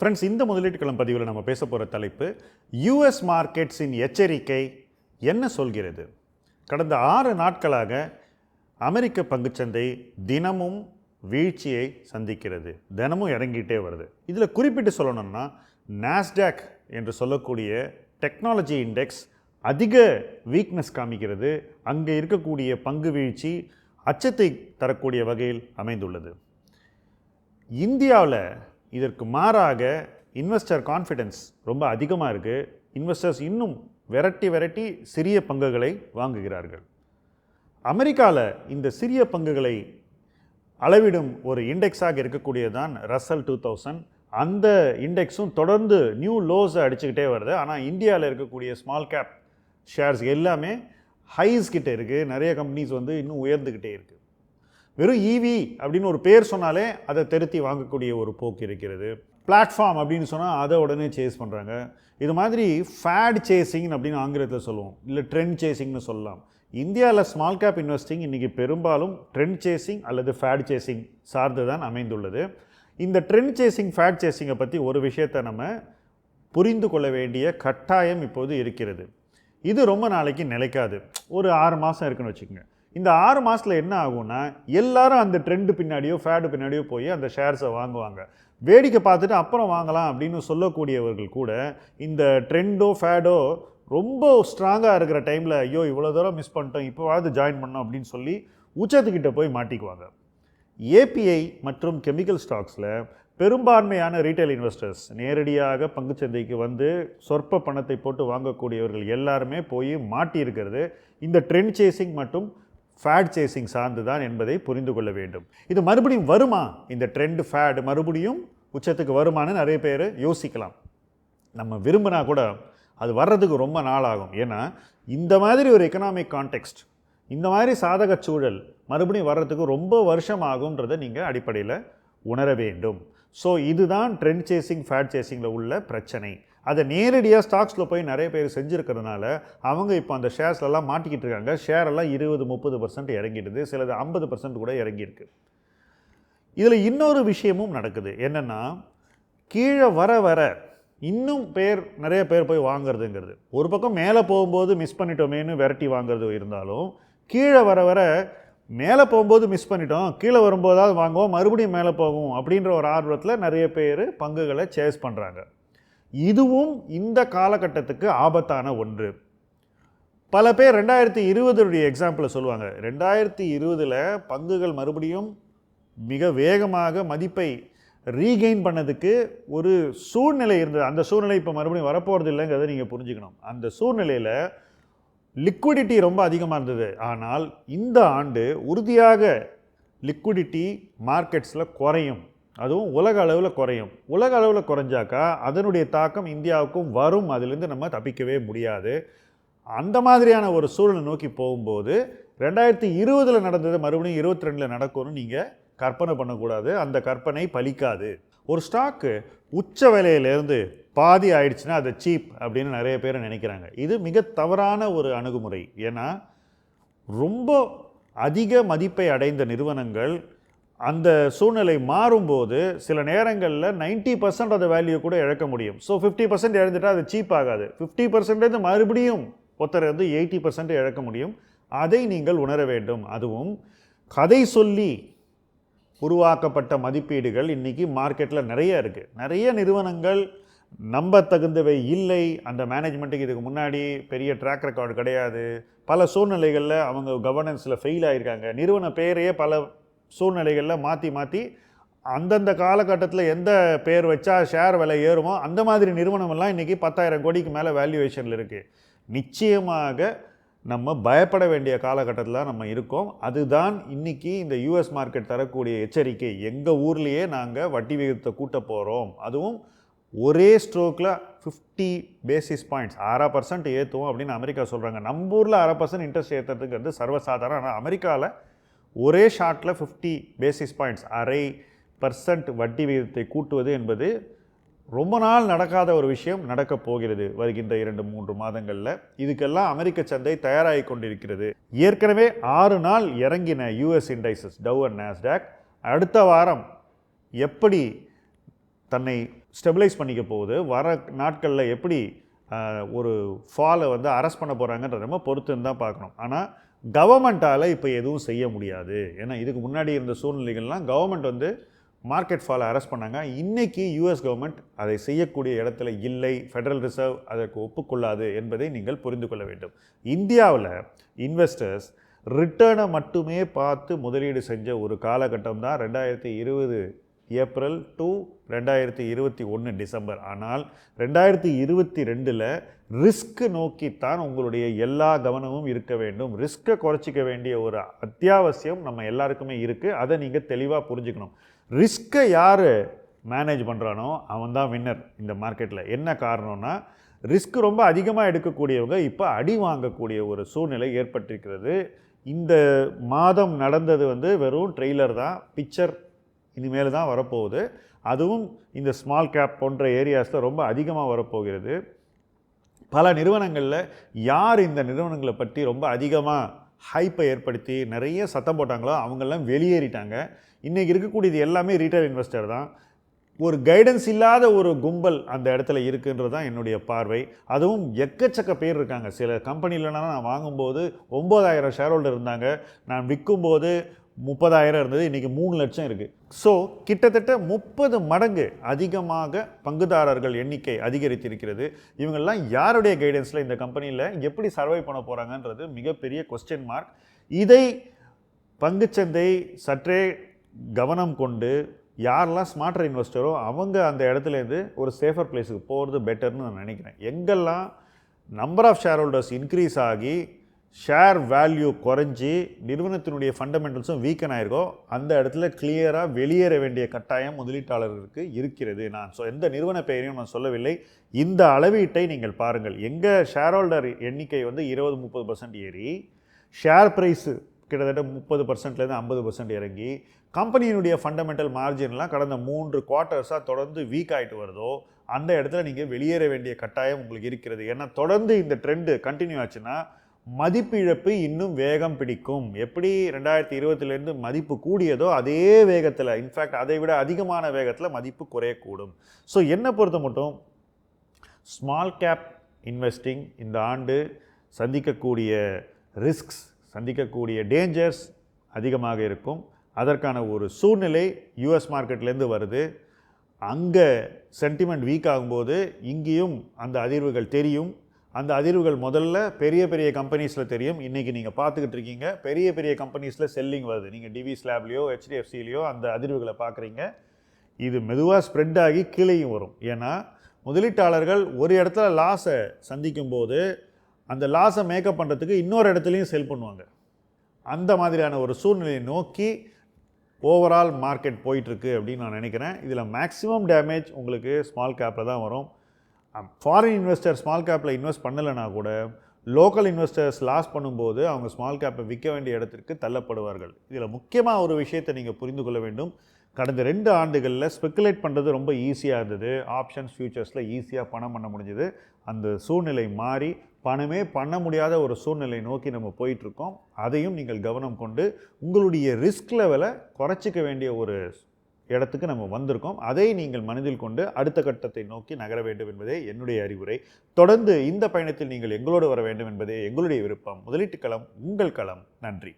Friends இந்த முதலீட்டு பதிவில் நம்ம பேச போகிற தலைப்பு யூஎஸ் மார்க்கெட்ஸின் எச்சரிக்கை என்ன சொல்கிறது? கடந்த ஆறு நாட்களாக அமெரிக்க பங்குச்சந்தை தினமும் வீழ்ச்சியை சந்திக்கிறது. தினமும் இறங்கிட்டே வருது. இதில் குறிப்பிட்டு சொல்லணும்னா நாஸ்டாக் என்று சொல்லக்கூடிய டெக்னாலஜி இண்டெக்ஸ் அதிக வீக்னஸ் காமிக்கிறது. அங்கே இருக்கக்கூடிய பங்கு வீழ்ச்சி அச்சத்தை தரக்கூடிய வகையில் அமைந்துள்ளது. இந்தியாவில் இதற்கு மாறாக இன்வெஸ்டர் கான்ஃபிடென்ஸ் ரொம்ப அதிகமாக இருக்குது இன்வெஸ்டர்ஸ் இன்னும் விரட்டி விரட்டி சிறிய பங்குகளை வாங்குகிறார்கள். அமெரிக்காவில் இந்த சிறிய பங்குகளை அளவிடும் ஒரு இண்டெக்ஸாக இருக்கக்கூடியதான் ரசல் டூ தௌசண்ட். அந்த இண்டெக்ஸும் தொடர்ந்து நியூ லோஸை அடிச்சுக்கிட்டே வருது. ஆனால் இந்தியாவில் இருக்கக்கூடிய ஸ்மால் கேப் ஷேர்ஸ் எல்லாமே ஹைஸ் கிட்டே இருக்குது நிறைய கம்பெனிஸ் வந்து இன்னும் உயர்ந்துக்கிட்டே இருக்குது வெறும் ஈவி அப்படின்னு ஒரு பேர் சொன்னாலே அதை திருத்தி வாங்கக்கூடிய ஒரு போக்கு இருக்கிறது. பிளாட்ஃபார்ம் அப்படின்னு சொன்னால் அதை உடனே சேஸ் பண்ணுறாங்க இது மாதிரி ஃபேட் சேசிங் அப்படின்னு ஆங்கிலத்தில் சொல்லுவோம். இல்லை ட்ரெண்ட் சேசிங்னு சொல்லலாம். இந்தியாவில் ஸ்மால் கேப் இன்வெஸ்டிங் இன்றைக்கி பெரும்பாலும் ட்ரெண்ட் சேசிங் அல்லது ஃபேட் சேசிங் சார்ந்து தான் அமைந்துள்ளது. இந்த ட்ரெண்ட் சேசிங் ஃபேட் சேசிங்கை பற்றி ஒரு விஷயத்தை நம்ம புரிந்து கொள்ள வேண்டிய கட்டாயம் இப்போது இருக்கிறது. இது ரொம்ப நாளைக்கு நிலைக்காது. ஒரு ஆறு மாதம் இருக்குன்னு வச்சுக்கோங்க. இந்த ஆறு மாதத்தில் என்ன ஆகும்னா எல்லாரும் அந்த ட்ரெண்டு பின்னாடியோ ஃபேடு பின்னாடியோ போய் அந்த ஷேர்ஸை வாங்குவாங்க. வேடிக்கை பார்த்துட்டு அப்புறம் வாங்கலாம் அப்படின்னு சொல்லக்கூடியவர்கள் கூட இந்த ட்ரெண்டோ ஃபேடோ ரொம்ப ஸ்ட்ராங்காக இருக்கிற டைமில் ஐயோ இவ்வளோ தூரம் மிஸ் பண்ணிட்டோம் இப்போவாவது ஜாயின் பண்ணோம் அப்படின்னு சொல்லி உச்சத்துக்கிட்ட போய் மாட்டிக்குவாங்க. ஏபிஐ மற்றும் கெமிக்கல் ஸ்டாக்ஸில் பெரும்பான்மையான ரீட்டைல் இன்வெஸ்டர்ஸ் நேரடியாக பங்குச்சந்தைக்கு வந்து சொற்ப பணத்தை போட்டு வாங்கக்கூடியவர்கள் எல்லாருமே போய் மாட்டியிருக்கிறது. இந்த ட்ரெண்ட் சேசிங் மற்றும் ஃபேட் சேசிங் சார்ந்து தான் என்பதை புரிந்து கொள்ள வேண்டும். இது மறுபடியும் வருமா? இந்த ட்ரெண்ட் ஃபேட் மறுபடியும் உச்சத்துக்கு வருமானு நிறைய பேர் யோசிக்கலாம். நம்ம விரும்பினா கூட அது வர்றதுக்கு ரொம்ப நாள் ஆகும் ஏன்னா இந்த மாதிரி ஒரு எக்கனாமிக் கான்டெக்ஸ்ட் இந்த மாதிரி சாதக சூழல் மறுபடியும் வர்றதுக்கு ரொம்ப வருஷம் ஆகுன்றதை நீங்கள் அடிப்படையில் உணர வேண்டும். ஸோ இதுதான் ட்ரெண்ட் சேசிங் ஃபேட் சேசிங்கில் உள்ள பிரச்சனை. அதை நேரடியாக ஸ்டாக்ஸில் போய் நிறைய பேர் செஞ்சுருக்கிறதுனால அவங்க இப்போ அந்த ஷேர்ஸ்லலாம் மாட்டிக்கிட்டு இருக்காங்க. ஷேரெல்லாம் இருபது முப்பது பர்சன்ட் இறங்கிடுது. சிலது ஐம்பது பர்சன்ட் கூட இறங்கியிருக்கு. இதில் இன்னொரு விஷயமும் நடக்குது. என்னென்னா கீழே வர வர இன்னும் பேர் நிறைய பேர் போய் வாங்குறதுங்கிறது. ஒரு பக்கம் மேலே போகும்போது மிஸ் பண்ணிட்டோமேனு விரட்டி வாங்குறது இருந்தாலும் கீழே வர வர மேலே போகும்போது மிஸ் பண்ணிட்டோம் கீழே வரும்போதாவது வாங்குவோம் மறுபடியும் மேலே போகும் அப்படின்ற ஒரு ஆர்வத்தில் நிறைய பேர் பங்குகளை சேஸ் பண்ணுறாங்க இதுவும் இந்த காலகட்டத்துக்கு ஆபத்தான ஒன்று. பல பேர் ரெண்டாயிரத்தி இருபதுடைய எக்ஸாம்பிளை சொல்லுவாங்க. ரெண்டாயிரத்தி இருபதில் பங்குகள் மறுபடியும் மிக வேகமாக மதிப்பை ரீகெயின் பண்ணதுக்கு ஒரு சூழ்நிலை இருந்தது. அந்த சூழ்நிலை இப்போ மறுபடியும் வரப்போகிறது இல்லைங்கிறத நீங்கள் புரிஞ்சுக்கணும். அந்த சூழ்நிலையில் லிக்விடிட்டி ரொம்ப அதிகமாக இருந்தது. ஆனால் இந்த ஆண்டு உறுதியாக லிக்விடிட்டி மார்க்கெட்ஸில் குறையும். அதுவும் உலக அளவில் குறையும். உலக அளவில் குறைஞ்சாக்கா அதனுடைய தாக்கம் இந்தியாவுக்கும் வரும். அதுலேருந்து நம்ம தப்பிக்கவே முடியாது. அந்த மாதிரியான ஒரு சூழலை நோக்கி போகும்போது ரெண்டாயிரத்தி இருபதில் நடந்தது மறுபடியும் இருபத்தி ரெண்டில் நடக்கும்னு நீங்கள் கற்பனை பண்ணக்கூடாது. அந்த கற்பனை பலிக்காது. ஒரு ஸ்டாக்கு உச்ச விலையிலேருந்து பாதி ஆயிடுச்சுன்னா அது சீப் அப்படின்னு நிறைய பேர் நினைக்கிறாங்க. இது மிக தவறான ஒரு அணுகுமுறை. ஏன்னா ரொம்ப அதிக மதிப்பை அடைந்த நிறுவனங்கள் அந்த சூழ்நிலை மாறும்போது சில நேரங்களில் நைன்ட்டி பர்சன்ட் அந்த வேல்யூ கூட இழக்க முடியும். ஸோ ஃபிஃப்டி பர்சன்ட் இழந்துட்டா அது சீப் ஆகாது. ஃபிஃப்டி பர்சன்டேஜ் மறுபடியும் ஒருத்தர் வந்து எயிட்டி பர்சன்ட் இழக்க முடியும். அதை நீங்கள் உணர வேண்டும். அதுவும் கதை சொல்லி உருவாக்கப்பட்ட மதிப்பீடுகள் இன்றைக்கி மார்க்கெட்டில் நிறைய இருக்குது நிறைய நிறுவனங்கள் நம்ப தகுந்தவை இல்லை. அந்த மேனேஜ்மெண்ட்டுக்கு இதுக்கு முன்னாடி பெரிய ட்ராக் ரெக்கார்டு கிடையாது. பல சூழ்நிலைகளில் அவங்க கவர்னன்ஸில் ஃபெயில் ஆகியிருக்காங்க நிறுவன பேரையே பல சூழ்நிலைகளில் மாற்றி மாற்றி அந்தந்த காலகட்டத்தில் எந்த பேர் வச்சா ஷேர் விலை ஏறுமோ அந்த மாதிரி நிறுவனமெல்லாம் இன்றைக்கி பத்தாயிரம் கோடிக்கு மேலே வேல்யூவேஷனில் இருக்குது நிச்சயமாக நம்ம பயப்பட வேண்டிய காலகட்டத்தில் நம்ம இருக்கோம். அதுதான் இன்றைக்கி இந்த யூஎஸ் மார்க்கெட் தரக்கூடிய எச்சரிக்கை. எங்கள் ஊர்லேயே நாங்கள் வட்டி விகிதத்தை கூட்ட போகிறோம் அதுவும் ஒரே ஸ்ட்ரோக்கில் ஃபிஃப்டி பேசிஸ் பாயிண்ட்ஸ் அரை பர்சன்ட் ஏற்றுவோம் அப்படின்னு அமெரிக்கா சொல்கிறாங்க நம்ம ஊரில் அரை பர்சன்ட் இன்ட்ரெஸ்ட் ஏற்றுறதுங்கிறது சர்வசாதாரணம் ஆனால் அமெரிக்காவில் ஒரே ஷார்ட்டில் ஃபிஃப்டி பேசிஸ் பாயிண்ட்ஸ் அரை பர்சன்ட் வட்டி விகிதத்தை கூட்டுவது என்பது ரொம்ப நாள் நடக்காத ஒரு விஷயம் நடக்கப் போகிறது வருகின்ற இரண்டு மூன்று மாதங்களில். இதுக்கெல்லாம் அமெரிக்க சந்தை தயாராகி கொண்டிருக்கிறது. ஏற்கனவே ஆறு நாள் இறங்கின US indices Dow and Nasdaq அடுத்த வாரம் எப்படி தன்னை ஸ்டெபிலைஸ் பண்ணிக்க போகுது வர நாட்களில் எப்படி ஒரு ஃபாலை வந்து அரெஸ்ட் பண்ண போகிறாங்கன்ற நம்ம பொறுத்துன்னு தான் பார்க்கணும். ஆனால் கவர்மெண்ட்டால் இப்போ எதுவும் செய்ய முடியாது. ஏன்னா இதுக்கு முன்னாடி இருந்த சூழ்நிலைகள்லாம் கவர்மெண்ட் வந்து மார்க்கெட் ஃபாலை அரெஸ்ட் பண்ணாங்க. இன்றைக்கி யூஎஸ் கவர்மெண்ட் அதை செய்யக்கூடிய இடத்துல இல்லை. ஃபெடரல் ரிசர்வ் அதற்கு ஒப்புக்கொள்ளாது என்பதை நீங்கள் புரிந்து கொள்ள வேண்டும். இந்தியாவில் இன்வெஸ்டர்ஸ் ரிட்டர்னை மட்டுமே பார்த்து முதலீடு செஞ்ச ஒரு காலகட்டம் தான் ரெண்டாயிரத்தி இருபது ஏப்ரல் டு ரெண்டாயிரத்தி இருபத்தி ஒன்று டிசம்பர். ஆனால் ரெண்டாயிரத்தி இருபத்தி ரெண்டில் ரிஸ்க்கு நோக்கித்தான் உங்களுடைய எல்லா கவனமும் இருக்க வேண்டும். ரிஸ்க்கை குறைச்சிக்க வேண்டிய ஒரு அத்தியாவசியம் நம்ம எல்லாருக்குமே இருக்குது அதை நீங்கள் தெளிவாக புரிஞ்சுக்கணும். ரிஸ்க்கை யார் மேனேஜ் பண்ணுறானோ அவன் தான் வின்னர் இந்த மார்க்கெட்டில் என்ன காரணம்னா ரிஸ்க் ரொம்ப அதிகமாக எடுக்கக்கூடியவங்க இப்போ அடி வாங்கக்கூடிய ஒரு சூழ்நிலை ஏற்பட்டிருக்கிறது. இந்த மாதம் நடந்தது வந்து வெறும் ட்ரெய்லர் தான் பிக்சர் இனிமேல் தான் வரப்போகுது. அதுவும் இந்த ஸ்மால் கேப் போன்ற ஏரியாஸில் ரொம்ப அதிகமாக வரப்போகிறது. பல நிறுவனங்களில் யார் இந்த நிறுவனங்களை பற்றி ரொம்ப அதிகமாக ஹைப்பை ஏற்படுத்தி நிறைய சத்தம் போட்டாங்களோ அவங்கெல்லாம் வெளியேறிட்டாங்க. இன்றைக்கி இருக்கக்கூடியது எல்லாமே ரீட்டைல் இன்வெஸ்டர் தான். ஒரு கைடன்ஸ் இல்லாத ஒரு கும்பல் அந்த இடத்துல இருக்குன்றது தான் என்னுடைய பார்வை. அதுவும் எக்கச்சக்க பேர் இருக்காங்க. சில கம்பெனிலனா நான் வாங்கும்போது ஒம்பதாயிரம் ஷேர் ஹோல்டர் இருந்தாங்க. நான் விற்கும்போது முப்பதாயிரம் இருந்தது இன்றைக்கி மூணு லட்சம் இருக்குது ஸோ கிட்டத்தட்ட முப்பது மடங்கு அதிகமாக பங்குதாரர்கள் எண்ணிக்கை அதிகரித்திருக்கிறது. இவங்கெல்லாம் யாருடைய கைடன்ஸில் இந்த கம்பெனியில் எப்படி சர்வை பண்ண போகிறாங்கன்றது மிகப்பெரிய கொஸ்டின் மார்க் இதை பங்குச்சந்தை சற்றே கவனம் கொண்டு யாரெல்லாம் ஸ்மார்ட்டர் இன்வெஸ்டரோ அவங்க அந்த இடத்துலேருந்து ஒரு சேஃபர் பிளேஸுக்கு போகிறது பெட்டர்னு நான் நினைக்கிறேன். எங்கெல்லாம் number of share holders increase ஆகி ஷேர் வேல்யூ குறைஞ்சி நிறுவனத்தினுடைய ஃபண்டமெண்டல்ஸும் வீக்கன் ஆயிருக்கோ அந்த இடத்துல கிளியராக வெளியேற வேண்டிய கட்டாயம் முதலீட்டாளர்களுக்கு இருக்கிறது நான். ஸோ எந்த நிறுவன பெயரையும் நான் சொல்லவில்லை. இந்த அளவீட்டை நீங்கள் பாருங்கள். எங்கள் ஷேர் ஹோல்டர் எண்ணிக்கை வந்து இருபது முப்பது பர்சன்ட் ஏறி ஷேர் ப்ரைஸு கிட்டத்தட்ட முப்பது பர்சன்ட்லேருந்து ஐம்பது பர்சன்ட் இறங்கி கம்பெனியினுடைய ஃபண்டமெண்டல் மார்ஜின்லாம் கடந்த மூன்று குவார்ட்டர்ஸாக தொடர்ந்து வீக் ஆகிட்டு வருதோ அந்த இடத்துல நீங்கள் வெளியேற வேண்டிய கட்டாயம் உங்களுக்கு இருக்கிறது. ஏன்னா தொடர்ந்து இந்த ட்ரெண்டு கண்டினியூ ஆச்சுன்னா மதிப்பு இழப்பு இன்னும் வேகம் பிடிக்கும். எப்படி ரெண்டாயிரத்தி இருபத்திலேருந்து மதிப்பு கூடியதோ அதே வேகத்தில் இன்ஃபேக்ட் அதை விட அதிகமான வேகத்தில் மதிப்பு குறையக்கூடும். ஸோ என்னை பொறுத்த மட்டும் ஸ்மால் கேப் இன்வெஸ்டிங் இந்த ஆண்டு சந்திக்கக்கூடிய ரிஸ்க்ஸ் சந்திக்கக்கூடிய டேஞ்சர்ஸ் அதிகமாக இருக்கும். அதற்கான ஒரு சூழ்நிலை யூஎஸ் மார்க்கெட்லேருந்து வருது. அங்கே சென்டிமெண்ட் வீக் ஆகும்போது இங்கேயும் அந்த அதிர்வுகள் தெரியும். அந்த அதிர்வுகள் முதல்ல பெரிய பெரிய கம்பெனிஸில் தெரியும். இன்றைக்கி நீங்கள் பார்த்துக்கிட்டு இருக்கீங்க. பெரிய பெரிய கம்பெனிஸில் செல்லிங் வருது. நீங்கள் டிவி ஸ்லாப்லேயோ ஹெச்டிஎஃப்சிலேயோ அந்த அதிர்வுகளை பார்க்குறீங்க. இது மெதுவாக ஸ்ப்ரெட் ஆகி கீழேயும் வரும். ஏன்னா முதலீட்டாளர்கள் ஒரு இடத்துல லாஸை சந்திக்கும் போது அந்த லாஸை மேக்கப் பண்ணுறதுக்கு இன்னொரு இடத்துலையும் செல் பண்ணுவாங்க. அந்த மாதிரியான ஒரு சூழ்நிலையை நோக்கி ஓவரால் மார்க்கெட் போயிட்டுருக்கு அப்படின்னு நான் நினைக்கிறேன். இதில் மேக்ஸிமம் டேமேஜ் உங்களுக்கு ஸ்மால் கேப்பில் தான் வரும். ஃபாரின் இன்வெஸ்டர் ஸ்மால் கேப்பில் இன்வெஸ்ட் பண்ணலைன்னா கூட லோக்கல் இன்வெஸ்டர்ஸ் லாஸ் பண்ணும்போது அவங்க ஸ்மால் கேப்பை விற்க வேண்டிய இடத்திற்கு தள்ளப்படுவார்கள். இதில் முக்கியமாக ஒரு விஷயத்தை நீங்கள் புரிந்து கொள்ள வேண்டும். கடந்த ரெண்டு ஆண்டுகளில் ஸ்பெக்குலேட் பண்ணுறது ரொம்ப ஈஸியாக இருந்தது. ஆப்ஷன்ஸ் ஃபியூச்சர்ஸில் ஈஸியாக பணம் பண்ண முடிஞ்சது. அந்த சூழ்நிலை மாறி பணமே பண்ண முடியாத ஒரு சூழ்நிலை நோக்கி நம்ம போயிட்டுருக்கோம் அதையும் நீங்கள் கவனம் கொண்டு உங்களுடைய ரிஸ்க் லெவலை குறைச்சிக்க வேண்டிய ஒரு இடத்துக்கு நம்ம வந்திருக்கோம். அதை நீங்கள் மனதில் கொண்டு அடுத்த கட்டத்தை நோக்கி நகர வேண்டும் என்பதே என்னுடைய அறிவுரை. தொடர்ந்து இந்த பயணத்தில் நீங்கள் எங்களோடு வர வேண்டும் என்பதே எங்களுடைய விருப்பம். முதலீட்டு களம் உங்கள் களம். நன்றி.